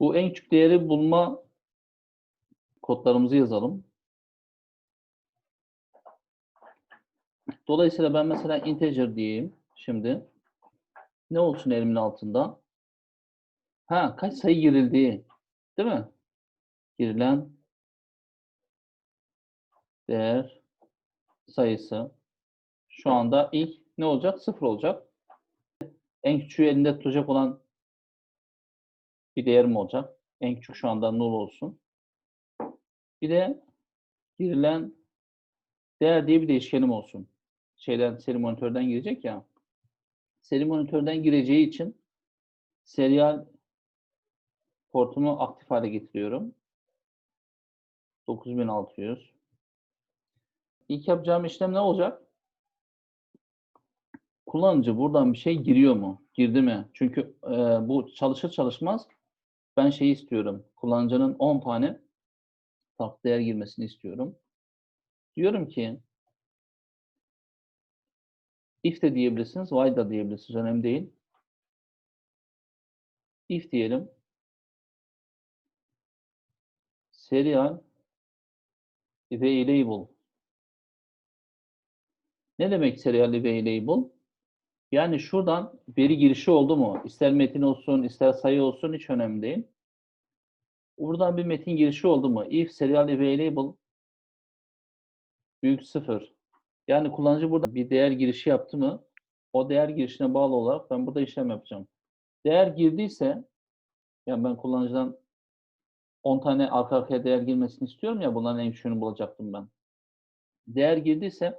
Bu en küçük değeri bulma kodlarımızı yazalım. Dolayısıyla ben mesela integer diyeyim şimdi. Ne olsun elimin altında? Ha kaç sayı girildiği. Değil mi? Girilen değer sayısı. Şu anda ilk ne olacak? Sıfır olacak. En küçüğü elinde tutacak olan bir değerim olacak. En küçük şu anda null olsun. Bir de girilen değer diye bir değişkenim olsun. Şeyden seri monitörden girecek ya. Seri monitörden gireceği için serial portumu aktif hale getiriyorum. 9600. İlk yapacağım işlem ne olacak? Kullanıcı buradan bir şey giriyor mu? Girdi mi? Çünkü e, bu çalışır çalışmaz ben şeyi istiyorum. Kullanıcının 10 tane farklı değer girmesini istiyorum. Diyorum ki if de diyebilirsiniz, while da diyebilirsiniz. Önemli değil. If diyelim. Serial available. Ne demek serial available? Yani şuradan veri girişi oldu mu? İster metin olsun, ister sayı olsun hiç önemli değil. Buradan bir metin girişi oldu mu? If serial available büyük sıfır. Yani kullanıcı burada bir değer girişi yaptı mı? O değer girişine bağlı olarak ben burada işlem yapacağım. Değer girdiyse yani ben kullanıcıdan 10 tane arka arkaya değer girmesini istiyorum ya bunların en küçüğünü bulacaktım ben. Değer girdiyse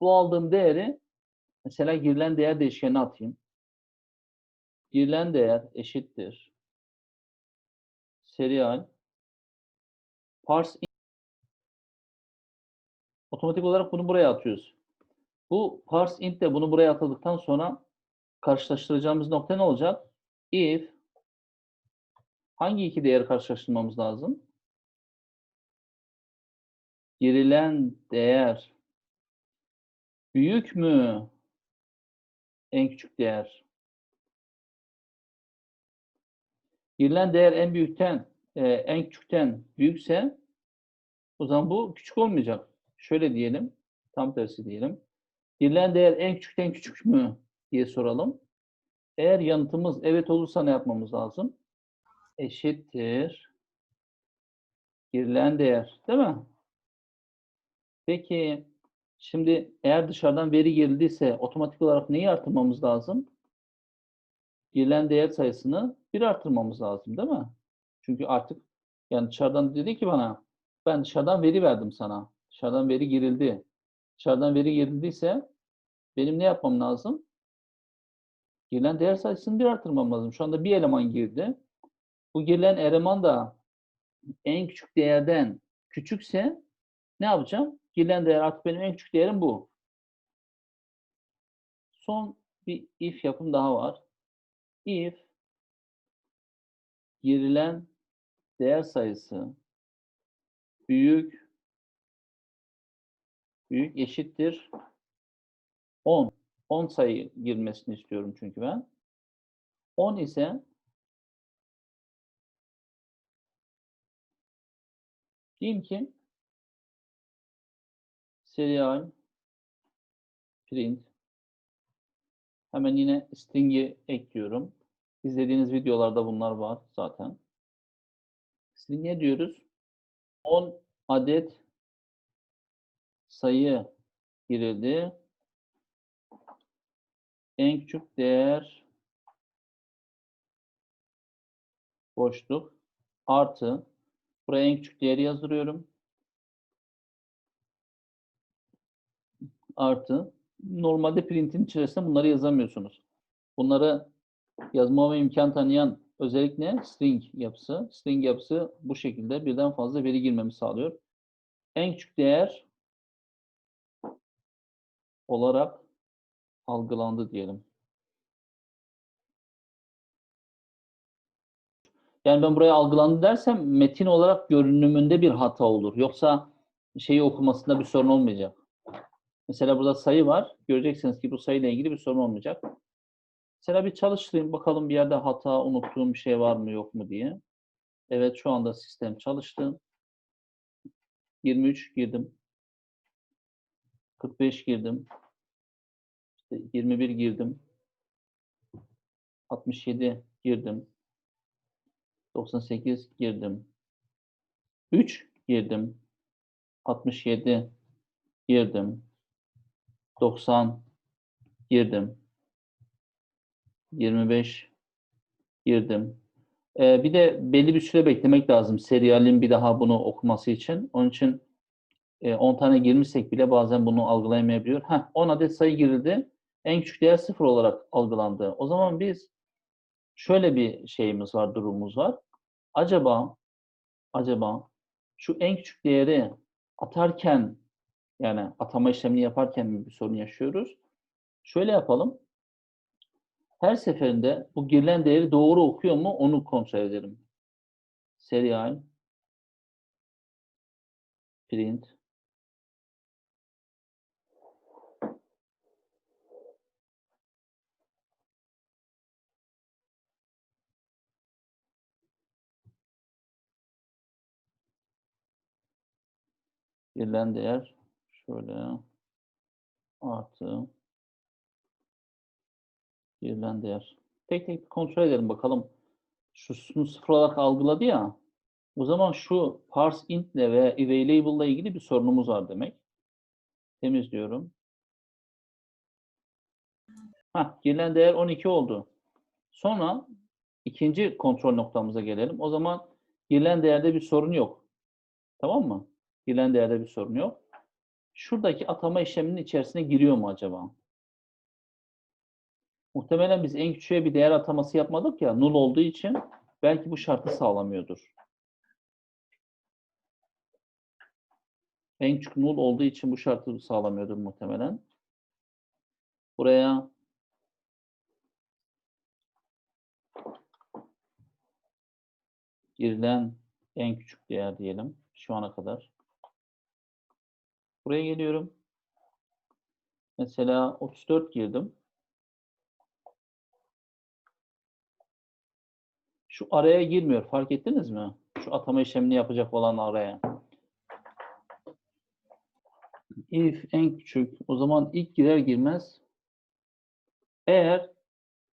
bu aldığım değeri mesela girilen değer değişkenine atayım. Girilen değer eşittir. Serial parse. Otomatik olarak bunu buraya atıyoruz. Bu parse int de bunu buraya atadıktan sonra karşılaştıracağımız nokta ne olacak? If hangi iki değeri karşılaştırmamız lazım? Girilen değer büyük mü? En küçük değer. Girilen değer en büyükten, e, en küçükten büyükse o zaman bu küçük olmayacak. Şöyle diyelim, tam tersi diyelim. Girilen değer en küçükten küçük mü diye soralım. Eğer yanıtımız evet olursa ne yapmamız lazım? Eşittir. Girilen değer, değil mi? Peki, şimdi eğer dışarıdan veri girildiyse otomatik olarak neyi artırmamız lazım? Girilen değer sayısını bir artırmamız lazım, değil mi? Çünkü artık yani dışarıdan dedi ki bana ben dışarıdan veri verdim sana. Dışarıdan veri girildi. Dışarıdan veri girildiyse benim ne yapmam lazım? Girilen değer sayısını bir artırmam lazım. Şu anda bir eleman girdi. Bu girilen eleman da en küçük değerden küçükse ne yapacağım? Girilen değer artık benim en küçük değerim bu. Son bir if yapım daha var. If girilen değer sayısı büyük büyük eşittir 10. 10 sayı girmesini istiyorum çünkü ben. 10 ise diyeyim ki serial print hemen yine string'i ekliyorum. İzlediğiniz videolarda bunlar var zaten. String'e diyoruz. 10 adet sayı girildi. En küçük değer boşluk artı buraya en küçük değeri yazdırıyorum. Artı normalde printin içerisinde bunları yazamıyorsunuz. Bunları yazmama imkan tanıyan özellik ne? String yapısı. String yapısı bu şekilde birden fazla veri girmemi sağlıyor. En küçük değer olarak algılandı diyelim. Yani ben buraya algılandı dersem metin olarak görünümünde bir hata olur. Yoksa şeyi okumasında bir sorun olmayacak. Mesela burada sayı var. Göreceksiniz ki bu sayıyla ilgili bir sorun olmayacak. Mesela bir çalıştırayım bakalım bir yerde hata unuttuğum bir şey var mı yok mu diye. Evet şu anda sistem çalıştı. 23 girdim. 45 girdim. İşte 21 girdim. 67 girdim. 98 girdim. 3 girdim. 67 girdim. 90 girdim. 25 girdim. Ee, bir de belli bir süre beklemek lazım seriyalin bir daha bunu okuması için. Onun için e, 10 tane girmişsek bile bazen bunu algılayamayabiliyor. Heh, 10 adet sayı girildi. En küçük değer 0 olarak algılandı. O zaman biz şöyle bir şeyimiz var, durumumuz var. Acaba acaba şu en küçük değeri atarken yani atama işlemini yaparken bir sorun yaşıyoruz? Şöyle yapalım. Her seferinde bu girilen değeri doğru okuyor mu onu kontrol edelim. Serial print girilen değer şöyle artı girilen değer. Tek tek kontrol edelim bakalım. Şunu sıfır olarak algıladı ya. O zaman şu parse int ile ve available ile ilgili bir sorunumuz var demek. Temizliyorum. Hah, girilen değer 12 oldu. Sonra ikinci kontrol noktamıza gelelim. O zaman girilen değerde bir sorun yok. Tamam mı? Girilen değerde bir sorun yok. Şuradaki atama işleminin içerisine giriyor mu acaba? Muhtemelen biz en küçüğe bir değer ataması yapmadık ya, null olduğu için belki bu şartı sağlamıyordur. En küçük null olduğu için bu şartı sağlamıyordur muhtemelen. Buraya girilen en küçük değer diyelim şu ana kadar. Buraya geliyorum. Mesela 34 girdim. Şu araya girmiyor. Fark ettiniz mi? Şu atama işlemini yapacak olan araya. If en küçük. O zaman ilk girer girmez. Eğer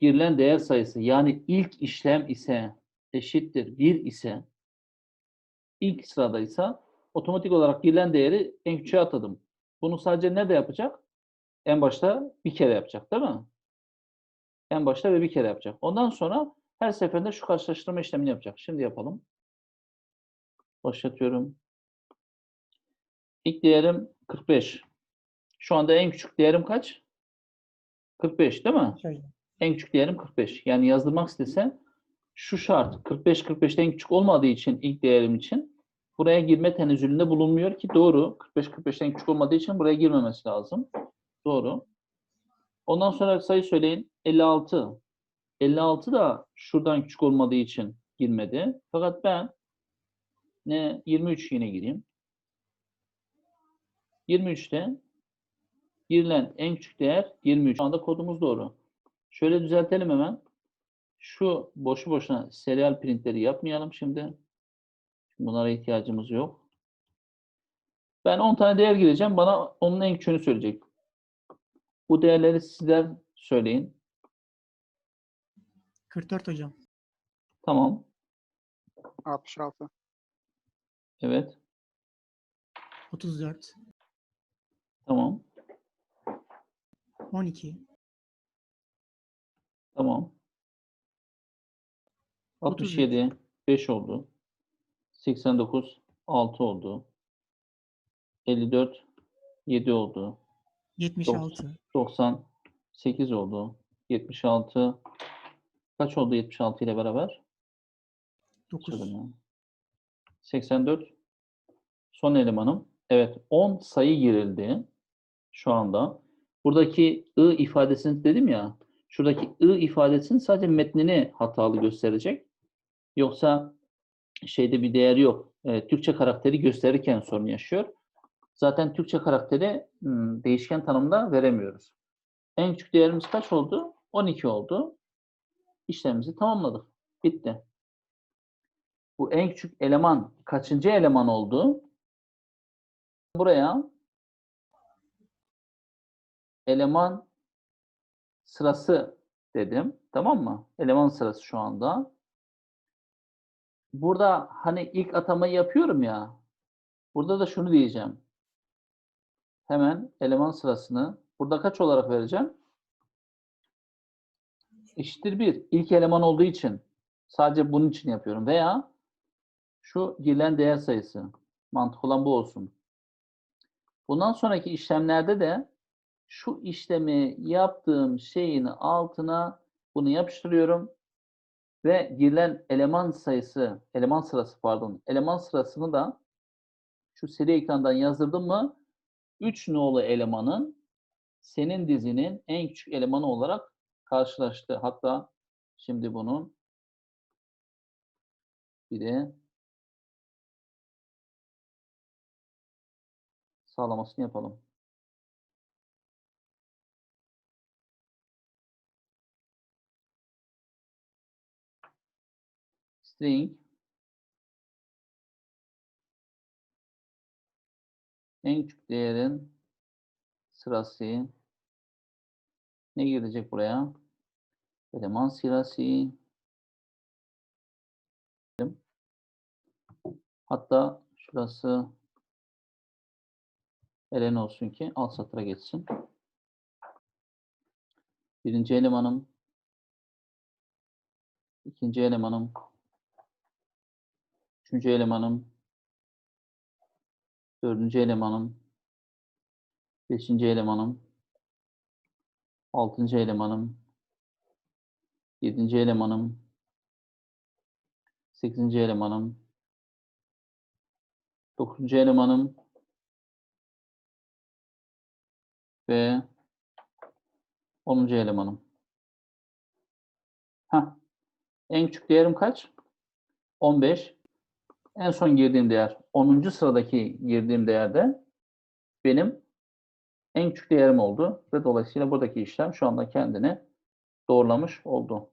girilen değer sayısı yani ilk işlem ise eşittir 1 ise ilk sıradaysa otomatik olarak girilen değeri en küçüğe atadım. Bunu sadece nerede yapacak? En başta bir kere yapacak değil mi? En başta ve bir kere yapacak. Ondan sonra her seferinde şu karşılaştırma işlemini yapacak. Şimdi yapalım. Başlatıyorum. İlk değerim 45. Şu anda en küçük değerim kaç? 45 değil mi? Şöyle. En küçük değerim 45. Yani yazdırmak istesem şu şart 45 45'ten en küçük olmadığı için ilk değerim için buraya girme tenezzülünde bulunmuyor ki doğru. 45 45'ten küçük olmadığı için buraya girmemesi lazım. Doğru. Ondan sonra sayı söyleyin. 56. 56 da şuradan küçük olmadığı için girmedi. Fakat ben ne 23 yine gireyim. 23'te girilen en küçük değer 23. Şu anda kodumuz doğru. Şöyle düzeltelim hemen. Şu boşu boşuna serial printleri yapmayalım şimdi. Bunlara ihtiyacımız yok. Ben 10 tane değer gireceğim. Bana onun en küçüğünü söyleyecek. Bu değerleri sizler söyleyin. 44 hocam. Tamam. 66. Evet. 34. Tamam. 12. Tamam. 33. 67 5 oldu. 89 6 oldu. 54 7 oldu. 76. 90 8 oldu. 76 kaç oldu 76 ile beraber? 9. Söyledim ya. 84 son elemanım. Evet 10 sayı girildi şu anda. Buradaki ı ifadesini dedim ya. Şuradaki ı ifadesinin sadece metnini hatalı gösterecek. Yoksa şeyde bir değer yok. E, Türkçe karakteri gösterirken sorun yaşıyor. Zaten Türkçe karakteri değişken tanımda veremiyoruz. En küçük değerimiz kaç oldu? 12 oldu. İşlemimizi tamamladık. Bitti. bu en küçük eleman kaçıncı eleman oldu? Buraya eleman sırası dedim. Tamam mı? Eleman sırası şu anda. Burada hani ilk atamayı yapıyorum ya. Burada da şunu diyeceğim. Hemen eleman sırasını burada kaç olarak vereceğim? Eşittir 1. İlk eleman olduğu için sadece bunun için yapıyorum. Veya şu girilen değer sayısı. Mantık olan bu olsun. Bundan sonraki işlemlerde de şu işlemi yaptığım şeyin altına bunu yapıştırıyorum ve girilen eleman sayısı, eleman sırası pardon, eleman sırasını da şu seri ekrandan yazdırdım mı 3 nolu elemanın senin dizinin en küçük elemanı olarak karşılaştı. Hatta şimdi bunun bir de sağlamasını yapalım. String. En küçük değerin sırası. Ne girecek buraya? Eleman sırası. Hatta şurası elen olsun ki alt satıra geçsin. Birinci elemanım. İkinci elemanım üçüncü elemanım dördüncü elemanım beşinci elemanım altıncı elemanım yedinci elemanım sekizinci elemanım dokuzuncu elemanım ve onuncu elemanım. Heh. En küçük değerim kaç? 15. En son girdiğim değer 10. sıradaki girdiğim değerde benim en küçük değerim oldu ve dolayısıyla buradaki işlem şu anda kendini doğrulamış oldu.